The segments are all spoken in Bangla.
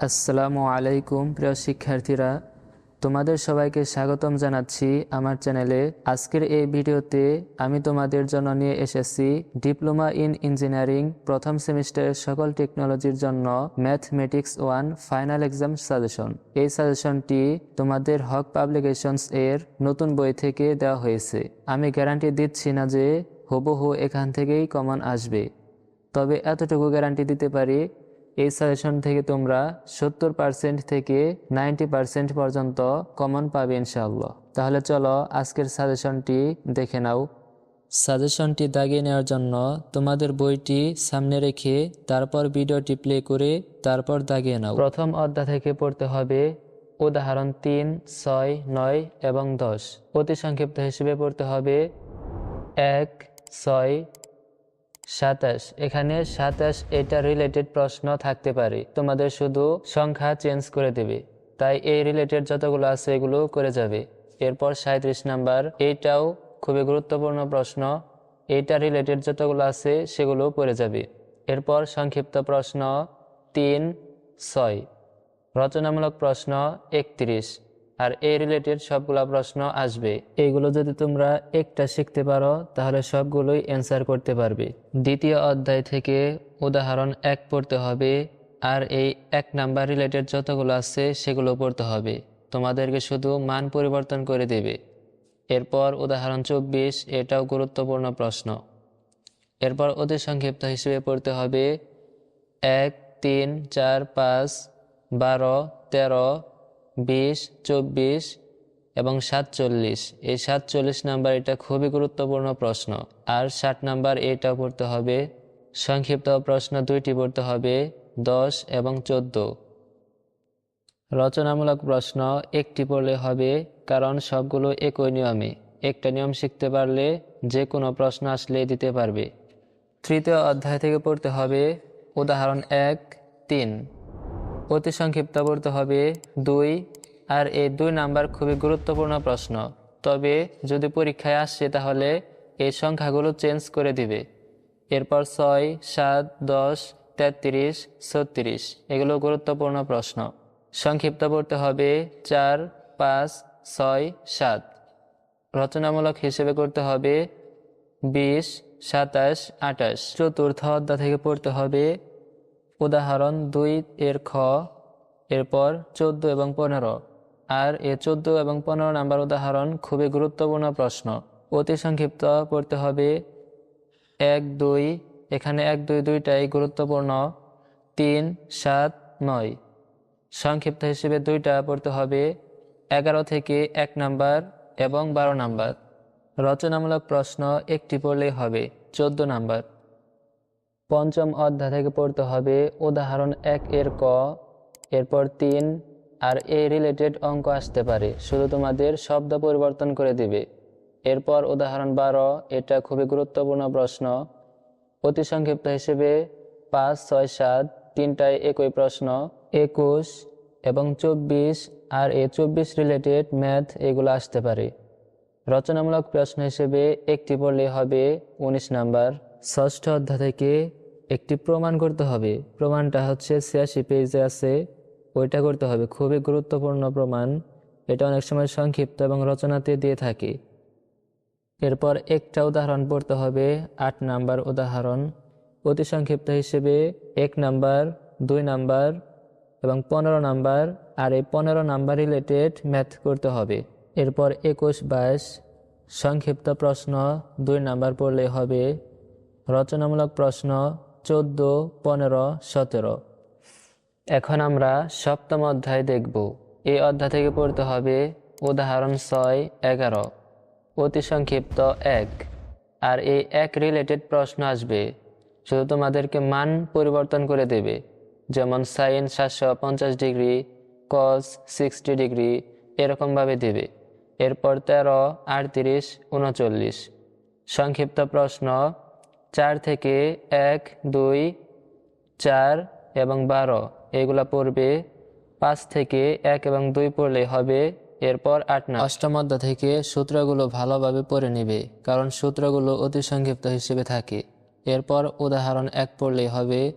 আসসালামু আলাইকুম, প্রিয় শিক্ষার্থীরা। তোমাদের সবাইকে স্বাগতম জানাচ্ছি আমার চ্যানেলে। আজকের এই ভিডিওতে আমি তোমাদের জন্য নিয়ে এসেছি ডিপ্লোমা ইন ইঞ্জিনিয়ারিং প্রথম সেমিস্টারের সকল টেকনোলজির জন্য mathematics one final exam suggestion. এই সাজেশনটি তোমাদের হক পাবলিকেশনস এর নতুন বই থেকে দেওয়া হয়েছে। আমি গ্যারান্টি দিচ্ছি না যে হুবহু এখান থেকেই কমন আসবে। তবে এতটুকু গ্যারান্টি দিতে পারি এই সাজেশন থেকে তোমরা সত্তর পার্সেন্ট থেকে নাইনটি পার্সেন্ট পর্যন্ত কমন পাবে ইনশাআল্লাহ। তাহলে চলো আজকের সাজেশনটি দেখে নাও। সাজেশনটি দাগিয়ে নেওয়ার জন্য তোমাদের বইটি সামনে রেখে তারপর ভিডিওটি প্লে করে তারপর দাগিয়ে নাও। প্রথম অধ্যায় থেকে পড়তে হবে উদাহরণ তিন, ছয়, নয় এবং দশ। অতি সংক্ষিপ্ত হিসেবে পড়তে হবে এক, ছয় সাতাশ। এখানে সাতাশ এটা রিলেটেড প্রশ্ন থাকতে পারে। তোমাদের শুধু সংখ্যা চেঞ্জ করে দেবে। তাই এই রিলেটেড যতগুলো আছে এগুলো করে যাবে। এরপর সাঁত্রিশ নাম্বার এইটাও খুবই গুরুত্বপূর্ণ প্রশ্ন। এইটা রিলেটেড যতগুলো আছে সেগুলো পড়ে যাবে। এরপর সংক্ষিপ্ত প্রশ্ন তিন, ছয়। রচনামূলক প্রশ্ন একত্রিশ। আর এই রিলেটেড সবগুলা প্রশ্ন আসবে। এইগুলো যদি তোমরা একটা শিখতে পারো, তাহলে সবগুলোই অ্যান্সার করতে পারবে। দ্বিতীয় অধ্যায় থেকে উদাহরণ এক পড়তে হবে, আর এই এক নাম্বার রিলেটেড যতগুলো আছে, সেগুলো পড়তে হবে। তোমাদেরকে শুধু মান পরিবর্তন করে দেবে। এরপর উদাহরণ চব্বিশ, এটাও গুরুত্বপূর্ণ প্রশ্ন। এরপর অতি সংক্ষিপ্ত হিসেবে পড়তে হবে, এক, তিন, চার, পাঁচ, বারো, তেরো বিশ, চব্বিশ এবং সাতচল্লিশ। এই সাতচল্লিশ নাম্বার এটা খুবই গুরুত্বপূর্ণ প্রশ্ন। আর ষাট নাম্বার এটাও পড়তে হবে। সংক্ষিপ্ত প্রশ্ন দুইটি পড়তে হবে, দশ এবং চোদ্দ। রচনামূলক প্রশ্ন একটি পড়লে হবে, কারণ সবগুলো একই নিয়মে। একটা নিয়ম শিখতে পারলে যে কোনো প্রশ্ন আসলে দিতে পারবে। তৃতীয় অধ্যায় থেকে পড়তে হবে, উদাহরণ এক, তিন। অতি সংক্ষিপ্ত পড়তে হবে দুই, আর এই দুই নাম্বার খুবই গুরুত্বপূর্ণ প্রশ্ন। তবে যদি পরীক্ষায় আসছে তাহলে এই সংখ্যাগুলো চেঞ্জ করে দিবে। এরপর ছয়, সাত, দশ, তেত্রিশ, ছত্রিশ, এগুলো গুরুত্বপূর্ণ প্রশ্ন। সংক্ষিপ্ত পড়তে হবে চার, পাঁচ, ছয়, সাত। রচনামূলক হিসেবে করতে হবে বিশ, সাতাশ, আঠাশ। চতুর্থ অধ্যায় থেকে পড়তে হবে উদাহরণ দুই এর খ, এরপর চোদ্দ এবং পনেরো। আর এ চোদ্দ এবং পনেরো নাম্বার উদাহরণ খুবই গুরুত্বপূর্ণ প্রশ্ন। অতি সংক্ষিপ্ত পড়তে হবে। এক, দুই, এখানে এক, দুই, দুইটাই গুরুত্বপূর্ণ। তিন, সাত, নয়। সংক্ষিপ্ত হিসেবে দুইটা পড়তে হবে। এগারো থেকে এক নাম্বার এবং বারো নাম্বার। রচনামূলক প্রশ্ন একটি পড়লেই হবে। চোদ্দ নাম্বার। পঞ্চম অধ্যায় থেকে পড়তে হবে, উদাহরণ এক এর ক, এরপর তিন, আর এই রিলেটেড অঙ্ক আসতে পারে। শুধু তোমাদের শব্দ পরিবর্তন করে দিবে। এরপর উদাহরণ বারো, এটা খুবই গুরুত্বপূর্ণ প্রশ্ন। অতি সংক্ষিপ্ত হিসেবে পাঁচ, ছয়, সাত তিনটায় একই প্রশ্ন। একুশ এবং চব্বিশ, আর এই চব্বিশ রিলেটেড ম্যাথ এগুলো আসতে পারে। রচনামূলক প্রশ্ন হিসেবে একটি পড়লে হবে, উনিশ নাম্বার। ষষ্ঠ অধ্যায় থেকে একটি প্রমাণ করতে হবে। প্রমাণটা হচ্ছে ছিয়াশি পেজে আছে। ওইটা করতে হবে। খুবই গুরুত্বপূর্ণ প্রমাণ। এটা অনেক সময় সংক্ষিপ্ত এবং রচনাতে দিয়ে থাকে। এরপর একটা উদাহরণ পড়তে হবে। আট নাম্বার উদাহরণ। অতি সংক্ষিপ্ত হিসেবে এক নাম্বার, দুই নাম্বার এবং পনেরো নাম্বার। আর এই পনেরো নাম্বার রিলেটেড ম্যাথ করতে হবে। এরপর একুশ, বাইশ। সংক্ষিপ্ত প্রশ্ন, দুই নাম্বার পড়লে হবে। রচনামূলক প্রশ্ন চোদ্দ, পনেরো, সতেরো। এখন আমরা সপ্তম অধ্যায় দেখব। এই অধ্যায় থেকে পড়তে হবে উদাহরণ ছয়, এগারো। অতি সংক্ষিপ্ত এক। আর এই এক রিলেটেড প্রশ্ন আসবে। শুধু তোমাদেরকে মান পরিবর্তন করে দেবে। যেমন সাইন সাতশো পঞ্চাশ ডিগ্রি কস সিক্সটি ডিগ্রি, এরকমভাবে দেবে। এরপর তেরো, আটত্রিশ, উনচল্লিশ। সংক্ষিপ্ত প্রশ্ন চার থেকে এক, দুই, চার এবং বারো। এগুলা পড়বে পাঁচ থেকে এক এবং দুই পড়লে হবে। এরপর আট না। অষ্টম অধ্যায় থেকে সূত্রগুলো ভালোভাবে পড়ে নেবে, কারণ সূত্রগুলো অতি সংক্ষিপ্ত হিসেবে থাকে। এরপর উদাহরণ এক পড়লেই হবে।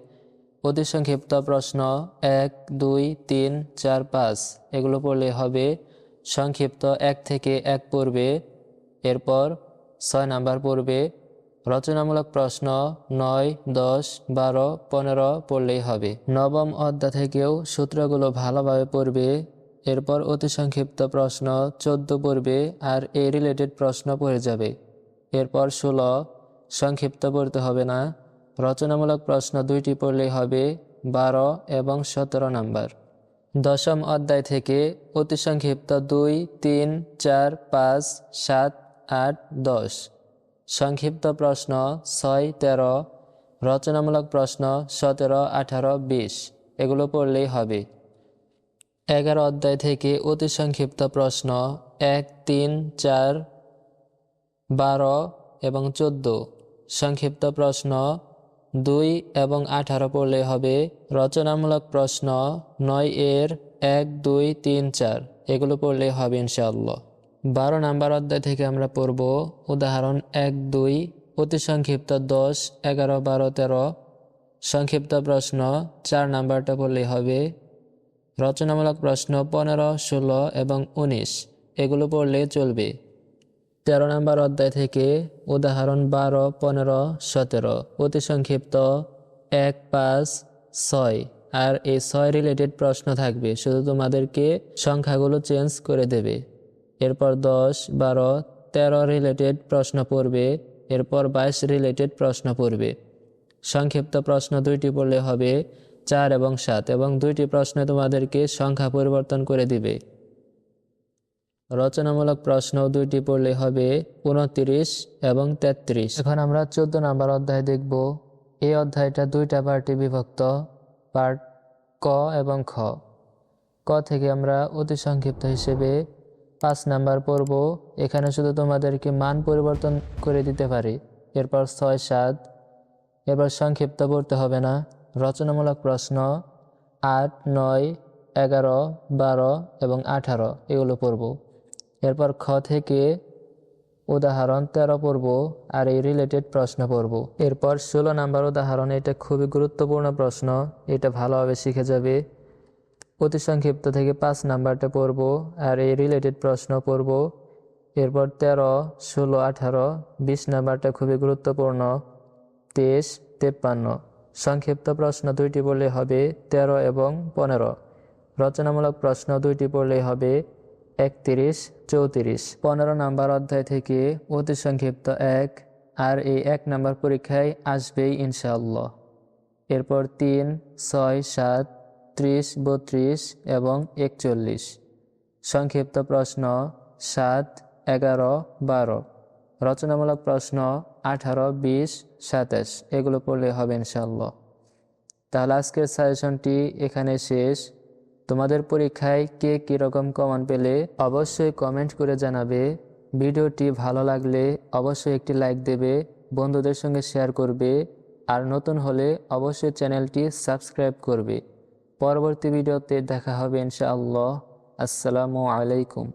অতি সংক্ষিপ্ত প্রশ্ন এক, দুই, তিন, চার, পাঁচ। এগুলো পড়লে হবে। সংক্ষিপ্ত এক থেকে এক পড়বে। এরপর ছয় নাম্বার পড়বে। রচনামূলক প্রশ্ন নয়, দশ, বারো, পনেরো পড়লেই হবে। নবম অধ্যায় থেকেও সূত্রগুলো ভালোভাবে পড়বে, এরপর অতি সংক্ষিপ্ত প্রশ্ন চোদ্দ পড়বে আর এই রিলেটেড প্রশ্ন পড়ে যাবে। এরপর ষোলো, সংক্ষিপ্ত পড়তে হবে না। রচনামূলক প্রশ্ন দুইটি পড়লেই হবে, বারো এবং সতেরো নাম্বার। দশম অধ্যায় থেকে অতি সংক্ষিপ্ত দুই, তিন, চার, পাঁচ, সাত, আট, দশ। সংক্ষিপ্ত প্রশ্ন ছয়, তেরো, রচনামূলক প্রশ্ন সতেরো, আঠারো, বিশ। এগুলো পড়লেই হবে। এগারো অধ্যায় থেকে অতি সংক্ষিপ্ত প্রশ্ন এক, তিন, চার, বারো এবং চোদ্দ। সংক্ষিপ্ত প্রশ্ন দুই এবং আঠারো পড়লে হবে। রচনামূলক প্রশ্ন নয় এর এক, দুই, তিন, চার। এগুলো পড়লে হবে ইনশাআল্লাহ। বারো নাম্বার অধ্যায় থেকে আমরা পড়ব, উদাহরণ এক, দুই, অতি সংক্ষিপ্ত দশ, এগারো, বারো, তেরো। সংক্ষিপ্ত প্রশ্ন, চার নাম্বারটা পড়লে হবে। রচনামূলক প্রশ্ন পনেরো, ষোলো এবং উনিশ, এগুলো পড়লে চলবে। তেরো নম্বর অধ্যায় থেকে উদাহরণ বারো, পনেরো, সতেরো, অতি সংক্ষিপ্ত এক, পাঁচ, ছয়, আর এই ছয় রিলেটেড প্রশ্ন থাকবে, শুধু তোমাদেরকে সংখ্যাগুলো চেঞ্জ করে দেবে। এরপর দশ, বারো, তেরো রিলেটেড প্রশ্ন পড়বে, এরপর বাইশ রিলেটেড প্রশ্ন পড়বে। সংক্ষিপ্ত প্রশ্ন দুইটি পড়লে হবে চার এবং সাত, এবং দুইটি প্রশ্নে তোমাদেরকে সংখ্যা পরিবর্তন করে দিবে। রচনামূলক প্রশ্ন দুইটি পড়লে হবে উনত্রিশ এবং তেত্রিশ। এখন আমরা চোদ্দ নম্বর অধ্যায় দেখব। এই অধ্যায়টা দুইটা পার্টি বিভক্ত, পার্ট ক এবং খ। ক থেকে আমরা অতি সংক্ষিপ্ত হিসেবে পাঁচ নাম্বার পড়ব এখানে শুধু তোমাদেরকে মান পরিবর্তন করে দিতে পারি। এরপর ছয়, সাত। এবার সংক্ষিপ্ত পড়তে হবে না। রচনামূলক প্রশ্ন, আট, নয়, এগারো, বারো এবং আঠারো, এগুলো পড়ব। এরপর খ থেকে উদাহরণ তেরো পড়ব আর এই রিলেটেড প্রশ্ন পড়ব। এরপর ষোলো নাম্বার উদাহরণ, এটা খুবই গুরুত্বপূর্ণ প্রশ্ন, এটা ভালোভাবে শিখে যাবে। অতি সংক্ষিপ্ত থেকে পাঁচ নাম্বারটা পড়ব আর এই রিলেটেড প্রশ্ন পড়ব। এরপর তেরো, ষোলো, আঠারো, বিশ নাম্বারটা খুবই গুরুত্বপূর্ণ। তেইশ, তেপ্পান্ন। সংক্ষিপ্ত প্রশ্ন দুইটি পড়লে হবে তেরো এবং পনেরো। রচনামূলক প্রশ্ন দুইটি পড়লে হবে একত্রিশ, চৌত্রিশ। পনেরো নাম্বার অধ্যায় থেকে অতি সংক্ষিপ্ত এক আর এই এক নাম্বার পরীক্ষায় আসবেই ইনশাআল্লাহ। এরপর তিন, ছয়, সাত ত্রিশ, বত্রিশ এবং একচল্লিশ। সংক্ষিপ্ত প্রশ্ন, সাত, এগারো, বারো। রচনামূলক প্রশ্ন, আঠারো, বিশ, সাতাশ। এগুলো পড়লে হবে ইনশাল্লাহ তাহলে আজকের সাজেশনটি এখানে শেষ। তোমাদের পরীক্ষায় কে কীরকম কমান পেলে অবশ্যই কমেন্ট করে জানাবে। ভিডিওটি ভালো লাগলে অবশ্যই একটি লাইক দেবে, বন্ধুদের সঙ্গে শেয়ার করবে, আর নতুন হলে অবশ্যই চ্যানেলটি সাবস্ক্রাইব করবে। পরবর্তী ভিডিওতে দেখা হবে ইনশাআল্লাহ। আসসালামু আলাইকুম।